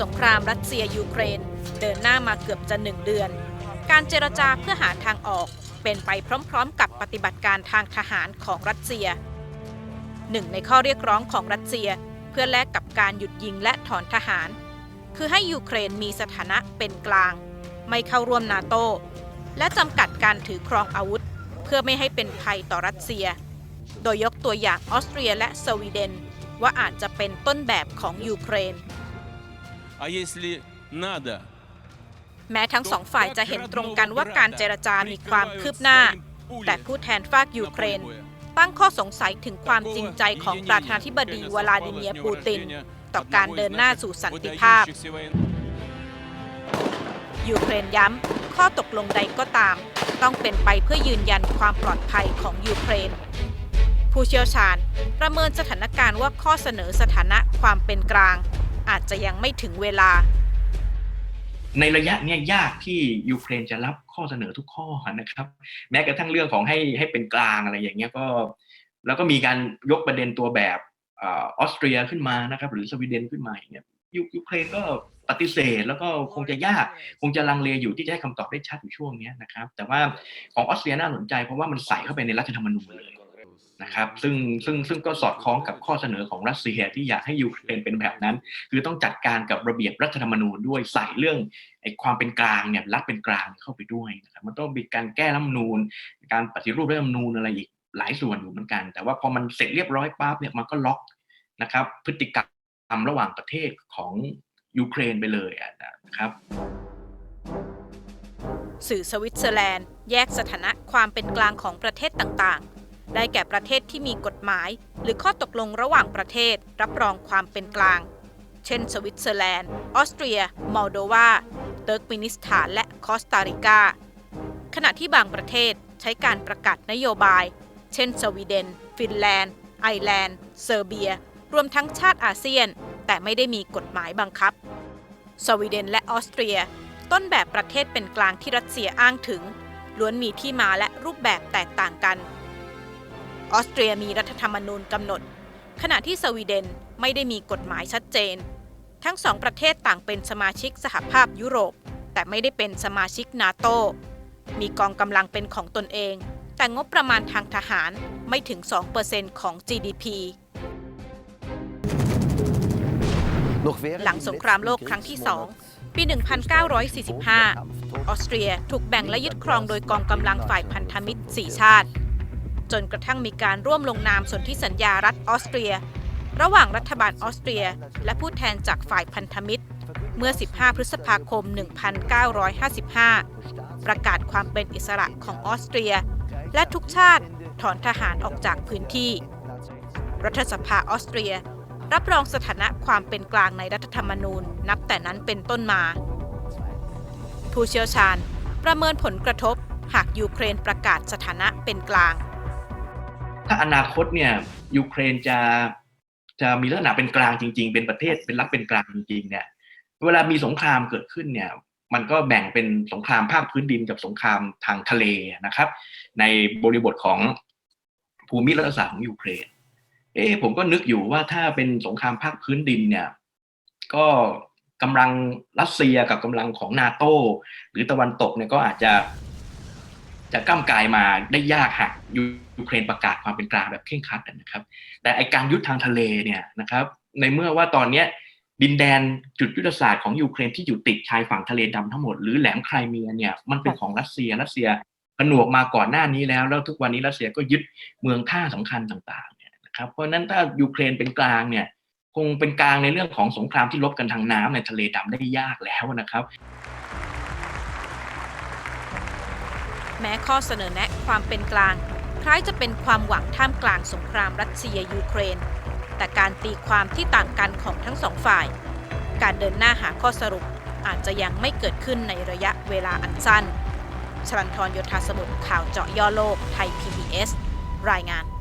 สงครามรัสเซียยูเครน เดินหน้ามาเกือบจะหนึ่งเดือน การเจรจาเพื่อหาทางออกเป็นไปพร้อมๆ กับปฏิบัติการทางทหารของรัสเซีย หนึ่งในข้อเรียกร้องของรัสเซีย เพื่อแลกกับการหยุดยิงและถอนทหาร คือให้ยูเครนมีสถานะเป็นกลาง ไม่เข้าร่วมนาโตและจำกัดการถือครองอาวุธ เพื่อไม่ให้เป็นภัยต่อรัสเซีย โดยยกตัวอย่างออสเตรียและสวีเดน ว่าอาจจะเป็นต้นแบบของยูเครน А если надо, แม้ทั้งสองฝ่ายจะเห็นตรงกันว่าการเจรจามีความคืบหน้า แต่ผู้แทนฝากยูเครน ตั้งข้อสงสัยถึงความจริงใจของประธานาธิบดีวลาดิเมียร์ปูติน ต่อการเดินหน้าสู่สันติภาพ ยูเครนย้ำ ข้อตกลงใดก็ตาม ต้องเป็นไปเพื่อยืนยันความปลอดภัยของยูเครน ผู้เชี่ยวชาญ ประเมินสถานการณ์ว่าข้อเสนอสถานะความเป็นกลาง อาจจะยังไม่ถึงเวลา ในระยะเนี้ยยากที่ยูเครนจะรับข้อเสนอทุกข้อนะครับ แม้กระทั่งเรื่องของให้ให้เป็นกลางอะไรอย่างเงี้ยก็ แล้วก็มีการยกประเด็นตัวแบบออสเตรียขึ้นมานะครับ หรือสวีเดนขึ้นมาอย่างเงี้ยยูยูเครนก็ปฏิเสธแล้วก็คงจะยาก คงจะลังเลอยู่ที่จะให้คำตอบได้ชัดอยู่ช่วงนี้นะครับ แต่ว่าของออสเตรียน่าสนใจเพราะว่ามันใส่เข้าไปในรัฐธรรมนูญเลย นะครับซึ่งซึ่งซึ่งก็สอดคล้องกับข้อเสนอของรัสเซียที่อยากให้ยูเครนเป็นแบบนั้น คือต้องจัดการกับระเบียบรัฐธรรมนูญด้วยใส่เรื่องไอ้ความเป็นกลางเนี่ยรัฐเป็นกลางเข้าไปด้วยนะครับมันต้องมีการแก้รัฐธรรมนูญ การปฏิรูปรัฐธรรมนูญอะไรอีกหลายส่วนอยู่เหมือนกัน แต่ว่าพอมันเสร็จเรียบร้อยปั๊บเนี่ยมันก็ล็อกนะครับ พฤติกรรมระหว่างประเทศของยูเครนไปเลยอะนะครับสื่อสวิตเซอร์แลนด์ แยกสถานะความเป็นกลางของประเทศต่างๆ ได้แก่ประเทศที่มีกฎหมาย หรือข้อตกลงระหว่างประเทศ รับรองความเป็นกลาง เช่น สวิตเซอร์แลนด์ ออสเตรีย มอลโดวา เติร์กมินิสถาน และคอสตาริกา ขณะที่บางประเทศใช้การประกาศนโยบาย เช่น สวีเดน ฟินแลนด์ ไอแลนด์ เซอร์เบีย รวมทั้งชาติอาเซียน แต่ไม่ได้มีกฎหมายบังคับ สวีเดนและออสเตรีย ต้นแบบประเทศเป็นกลางที่รัสเซียอ้างถึงล้วนมีที่มาและรูปแบบแตกต่างกัน ออสเตรียมีรัฐธรรมนูญกำหนด ขณะที่สวีเดนไม่ได้มีกฎหมายชัดเจน ทั้งสองประเทศต่างเป็นสมาชิกสหภาพยุโรป แต่ไม่ได้เป็นสมาชิกนาโต มีกองกำลังเป็นของตนเอง แต่งบประมาณทางทหารไม่ถึง 2%ของ GDP หลังสงครามโลกครั้งที่สองปี 1945 ออสเตรียถูกแบ่งและยึดครองโดยกองกำลังฝ่ายพันธมิตร4ชาติ จนกระทั่งมีการร่วมลงนามสนธิสัญญารัฐออสเตรีย ระหว่างรัฐบาลออสเตรีย และผู้แทนจากฝ่ายพันธมิตร เมื่อ 15 พฤษภาคม 1955 ประกาศความเป็นอิสระของออสเตรีย และทุกชาติถอนทหารออกจากพื้นที่ รัฐสภาออสเตรีย รับรองสถานะความเป็นกลางในรัฐธรรมนูญนับแต่นั้นเป็นต้นมา ผู้เชี่ยวชาญประเมินผลกระทบหากยูเครนประกาศสถานะเป็นกลาง ถ้าอนาคตเนี่ยยูเครนจะจะมีลักษณะเป็นกลางจริง ๆ เป็นประเทศเป็นรัฐเป็นกลางจริงๆเนี่ยเวลามีสงครามเกิดขึ้นเนี่ย มันก็แบ่งเป็นสงครามภาคพื้นดินกับสงครามทางทะเลนะครับ ในบริบทของภูมิรัฐศาสตร์ของยูเครน เอ๊ผมก็นึกอยู่ว่าถ้าเป็นสงครามภาคพื้นดินเนี่ย ก็กำลังรัสเซียกับกำลังของนาโตหรือตะวันตกเนี่ยก็อาจจะ จะก้ามกายมาได้ยากหากยูเครนประกาศความเป็นกลางแบบเคร่งครัดนะครับ แต่ไอการยุทธทางทะเลเนี่ยนะครับ ในเมื่อว่าตอนเนี้ยดินแดนจุดยุทธศาสตร์ของยูเครนที่อยู่ติดชายฝั่งทะเลดำทั้งหมดหรือแหลมไครเมียเนี่ยมันเป็นของรัสเซียรัสเซียผนวกมาก่อนหน้านี้แล้ว แล้วทุกวันนี้รัสเซียก็ยึดเมืองท่าสำคัญต่างๆเนี่ยนะครับเพราะฉะนั้นถ้ายูเครนเป็นกลางเนี่ยคงเป็นกลางในเรื่องของสงครามที่ลบกันทางน้ำในทะเลดำได้ยากแล้วนะครับ แม้ข้อเสนอแนะความเป็นกลาง คล้ายจะเป็นความหวังท่ามกลางสงครามรัสเซียยูเครน แต่การตีความที่ต่างกันของทั้งสองฝ่าย การเดินหน้าหาข้อสรุปอาจจะยังไม่เกิดขึ้นในระยะเวลาอันสั้นชลันทรโยธาสมุทรข่าวเจาะย่อโลกไทย PBS รายงาน